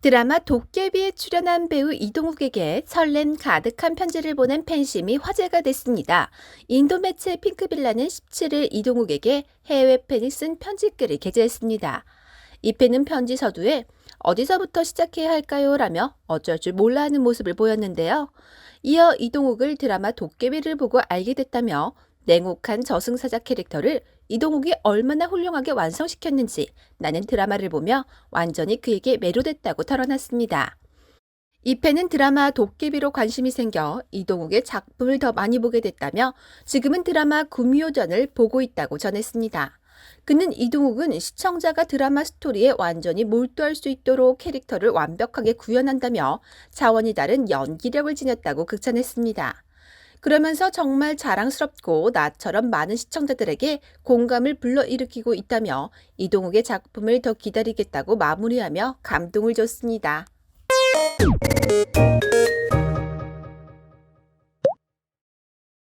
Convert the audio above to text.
드라마 도깨비에 출연한 배우 이동욱에게 설렘 가득한 편지를 보낸 팬심이 화제가 됐습니다. 인도 매체 핑크빌라는 17일 이동욱에게 해외 팬이 쓴 편지글을 게재했습니다. 이 팬은 편지 서두에 어디서부터 시작해야 할까요? 라며 어쩔 줄 몰라 하는 모습을 보였는데요. 이어 이동욱을 드라마 도깨비를 보고 알게 됐다며 냉혹한 저승사자 캐릭터를 이동욱이 얼마나 훌륭하게 완성시켰는지 나는 드라마를 보며 완전히 그에게 매료됐다고 털어놨습니다. 이 팬은 드라마 도깨비로 관심이 생겨 이동욱의 작품을 더 많이 보게 됐다며 지금은 드라마 구미호전을 보고 있다고 전했습니다. 그는 이동욱은 시청자가 드라마 스토리에 완전히 몰두할 수 있도록 캐릭터를 완벽하게 구현한다며 차원이 다른 연기력을 지녔다고 극찬했습니다. 그러면서 정말 자랑스럽고 나처럼 많은 시청자들에게 공감을 불러일으키고 있다며 이동욱의 작품을 더 기다리겠다고 마무리하며 감동을 줬습니다.